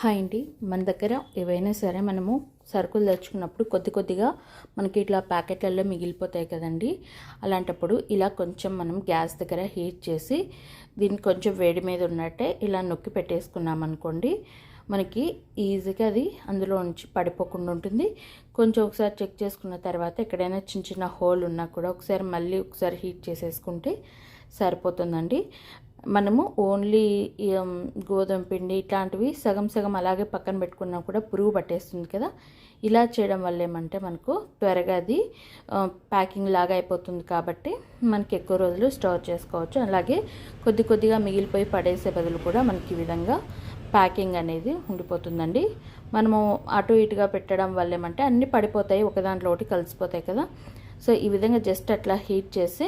Hi అండి. మన దగ్గర ఏవైనా సరే మనము సరుకులు తెచ్చుకున్నప్పుడు కొద్ది కొద్దిగా మనకి ఇట్లా ప్యాకెట్లలో మిగిలిపోతాయి కదండి. అలాంటప్పుడు ఇలా కొంచెం మనం గ్యాస్ దగ్గర హీట్ చేసి దీన్ని కొంచెం వేడి మీద ఉన్నట్టే ఇలా నొక్కి పెట్టేసుకున్నాం అనుకోండి మనకి ఈజీగా అది అందులో నుంచి పడిపోకుండా ఉంటుంది. కొంచెం ఒకసారి చెక్ చేసుకున్న తర్వాత ఎక్కడైనా చిన్న చిన్న హోల్ ఉన్నా కూడా ఒకసారి మళ్ళీ ఒకసారి హీట్ చేసేసుకుంటే సరిపోతుందండి. మనము ఓన్లీ గోధుమ పిండి ఇట్లాంటివి సగం సగం అలాగే పక్కన పెట్టుకున్నా కూడా పురుగు పట్టేస్తుంది కదా. ఇలా చేయడం వల్ల ఏమంటే మనకు త్వరగా అది ప్యాకింగ్ లాగా అయిపోతుంది కాబట్టి మనకి ఎక్కువ రోజులు స్టోర్ చేసుకోవచ్చు. అలాగే కొద్ది కొద్దిగా మిగిలిపోయి పడేసే బదులు కూడా మనకి ఈ విధంగా ప్యాకింగ్ అనేది ఉండిపోతుందండి. మనము అటు ఇటుగా పెట్టడం వల్ల ఏమంటే అన్నీ పడిపోతాయి ఒక దాంట్లో ఒకటి కలిసిపోతాయి కదా. సో ఈ విధంగా జస్ట్ అట్లా హీట్ చేసి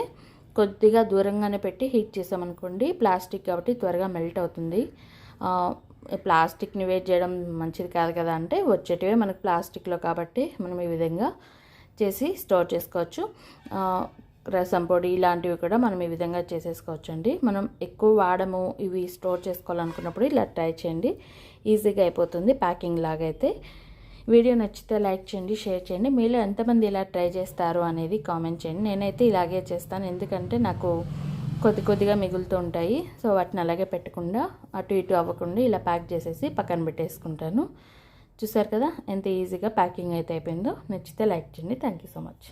కొద్దిగా దూరంగానే పెట్టి హీట్ చేసామనుకోండి ప్లాస్టిక్ కాబట్టి త్వరగా మెల్ట్ అవుతుంది. ప్లాస్టిక్ని వేట్ చేయడం మంచిది కాదు కదా అంటే వచ్చేటివే మనకు ప్లాస్టిక్లో కాబట్టి మనం ఈ విధంగా చేసి స్టోర్ చేసుకోవచ్చు. రసం పొడి ఇలాంటివి కూడా మనం ఈ విధంగా చేసేసుకోవచ్చండి. మనం ఎక్కువ వాడము ఇవి స్టోర్ చేసుకోవాలనుకున్నప్పుడు ఇలా ట్రై చేయండి. ఈజీగా అయిపోతుంది ప్యాకింగ్ లాగా అయితే వీడియో నచ్చితే లైక్ చేయండి షేర్ చేయండి. మీలో ఎంతమంది ఇలా ట్రై చేస్తారు అనేది కామెంట్ చేయండి. నేనైతే ఇలాగే చేస్తాను. ఎందుకంటే నాకు కొద్ది కొద్దిగా మిగులుతూ ఉంటాయి. సో వాటిని అలాగే పెట్టకుండా అటు ఇటు అవ్వకుండా ఇలా ప్యాక్ చేసేసి పక్కన పెట్టేసుకుంటాను. చూసారు కదా ఎంత ఈజీగా ప్యాకింగ్ అయితే అయిపోయిందో. నచ్చితే లైక్ చేయండి. Thank you so much.